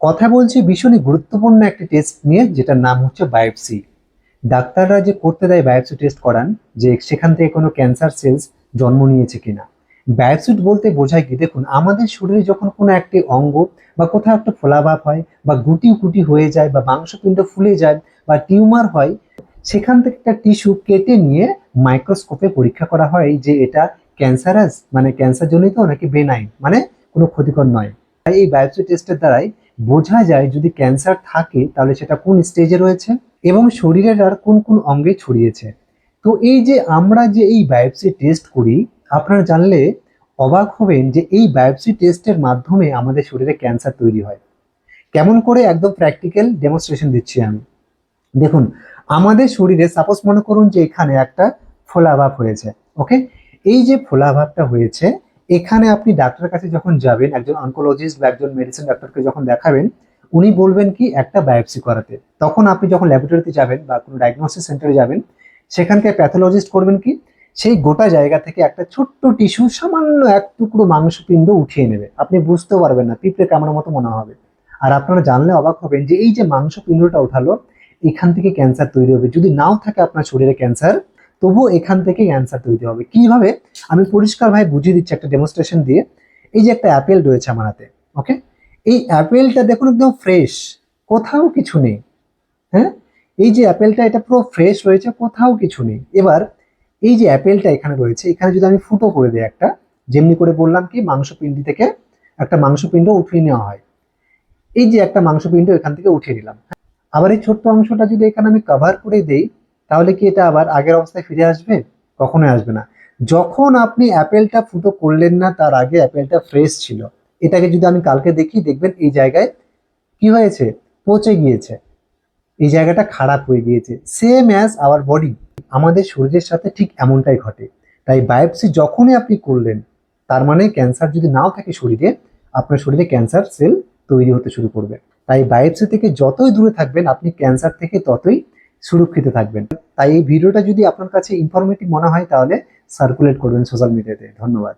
কথা বলছি ভীষণই গুরুত্বপূর্ণ একটি টেস্ট নিয়ে, যেটার নাম হচ্ছে বায়োপসি ডাক্তাররা যে করতে দেয় বায়োপসি টেস্ট করান, যে সেখান থেকে কোনো ক্যান্সার সেলস জন্ম নিয়েছে কিনা। বায়োপসি বলতে বোঝায় কি, দেখুন, আমাদের শরীরে যখন কোনো একটি অঙ্গ বা কোথাও একটা ফোলাভাব হয় বা গুটি গুটি হয়ে যায় বা মাংসপিণ্ড ফুলে যায় বা টিউমার হয়, সেখান থেকে একটা টিস্যু কেটে নিয়ে মাইক্রোস্কোপে পরীক্ষা করা হয় যে এটা ক্যান্সারাস মানে ক্যান্সার জনিত নাকি বেনাইন মানে কোনো ক্ষতিকর নয়। তাই এই বায়োপসি টেস্টের দ্বারাই বোঝা যায় যদি ক্যান্সার থাকে, তাহলে সেটা কোন স্টেজে রয়েছে এবং শরীরের আর কোন কোন অঙ্গে ছড়িয়েছে। তো এই যে আমরা যে এই বায়োপসি টেস্ট করি, আপনারা জানলে অবাক হবেন যে এই বায়োপসি টেস্টের মাধ্যমে আমাদের শরীরে ক্যান্সার তৈরি হয়। কেমন করে একদম প্র্যাকটিক্যাল ডেমনস্ট্রেশন দিচ্ছি আমি। দেখুন, আমাদের শরীরে সাপোজ মনে করুন যে এখানে একটা ফোলাভাব হয়েছে ওকে এই যে ফোলাভাবটা হয়েছে এখানে আপনি ডাক্তারের কাছে যখন যাবেন, একজন অনকোলজিস্ট বা একজন মেডিসিন ডাক্তারকে যখন দেখাবেন, উনি বলবেন কি, একটা বায়োপসি করাতে। তখন আপনি যখন ল্যাবরেটরিতে যাবেন বা কোনো ডায়াগনোসিস সেন্টারে যাবেন, সেখানকার প্যাথোলজিস্ট করবেন কি, সেই গোটা জায়গা থেকে একটা ছোট্ট টিস্যু সামান্য এক টুকরো মাংসপিণ্ড উঠিয়ে নেবে। আপনি বুঝতেও পারবেন না, পিঁপড়ে কামড়ার মতো মনে হবে। আর আপনারা জানলে অবাক হবেন যে এই যে মাংসপিণ্ডটা উঠালো, এখান থেকে ক্যান্সার তৈরি হবে। যদি নাও থাকে আপনার শরীরে ক্যান্সার তবুও এখান থেকে ক্যান্সার তৈরি হবে। কীভাবে? আমি পরিষ্কারভাবে বুঝিয়ে দিচ্ছি একটা ডেমনস্ট্রেশন দিয়ে। এই যে একটা অ্যাপেল রয়েছে আমার হাতে ওকে এই অ্যাপেলটা দেখুন একদম ফ্রেশ কোথাও কিছু নেই হ্যাঁ? এই যে অ্যাপেলটা এটা পুরো ফ্রেশ রয়েছে, কোথাও কিছু নেই। এবার, এই যে অ্যাপেলটা এখানে রয়েছে, এখানে যদি আমি ফুটো করে দিই একটা, যেমনি করে বললাম কি, মাংসপিণ্ডি থেকে একটা মাংসপিণ্ড উঠিয়ে নেওয়া হয়। এই যে একটা মাংসপিণ্ড এখান থেকে উঠিয়ে নিলাম। আবার এই ছোট্ট অংশটা যদি এখানে আমি কভার করে দেই তাহলে কি এটা আবার আগের অবস্থায় ফিরে আসবে? কখনোই আসবে না। যখন আপনি অ্যাপেলটা ফুটো করলেন না, তার আগে অ্যাপেলটা ফ্রেশ ছিল। এটাকে যদি আমি কালকে দেখি, দেখবেন এই জায়গায় কি হয়েছে? পচে গিয়েছে। এই জায়গাটা খারাপ হয়ে গিয়েছে। সেম অ্যাজ আওয়ার বডি আমাদের শরীরের সাথে ঠিক এমনটাই ঘটে। তাই বায়োপসি যখনই আপনি করলেন, তার মানে ক্যান্সার যদি নাও থাকে শরীরে, আপনার শরীরে ক্যান্সার সেল তৈরি হতে শুরু করবে। তাই বায়োপসি থেকে যতই দূরে থাকবেন, আপনি ক্যান্সার থেকে ততই সুরক্ষিত থাকবেন। তাই এই ভিডিওটা যদি আপনার কাছে ইনফরমেটিভ মনে হয়, তাহলে সার্কুলেট করবেন সোশ্যাল মিডিয়াতে ধন্যবাদ।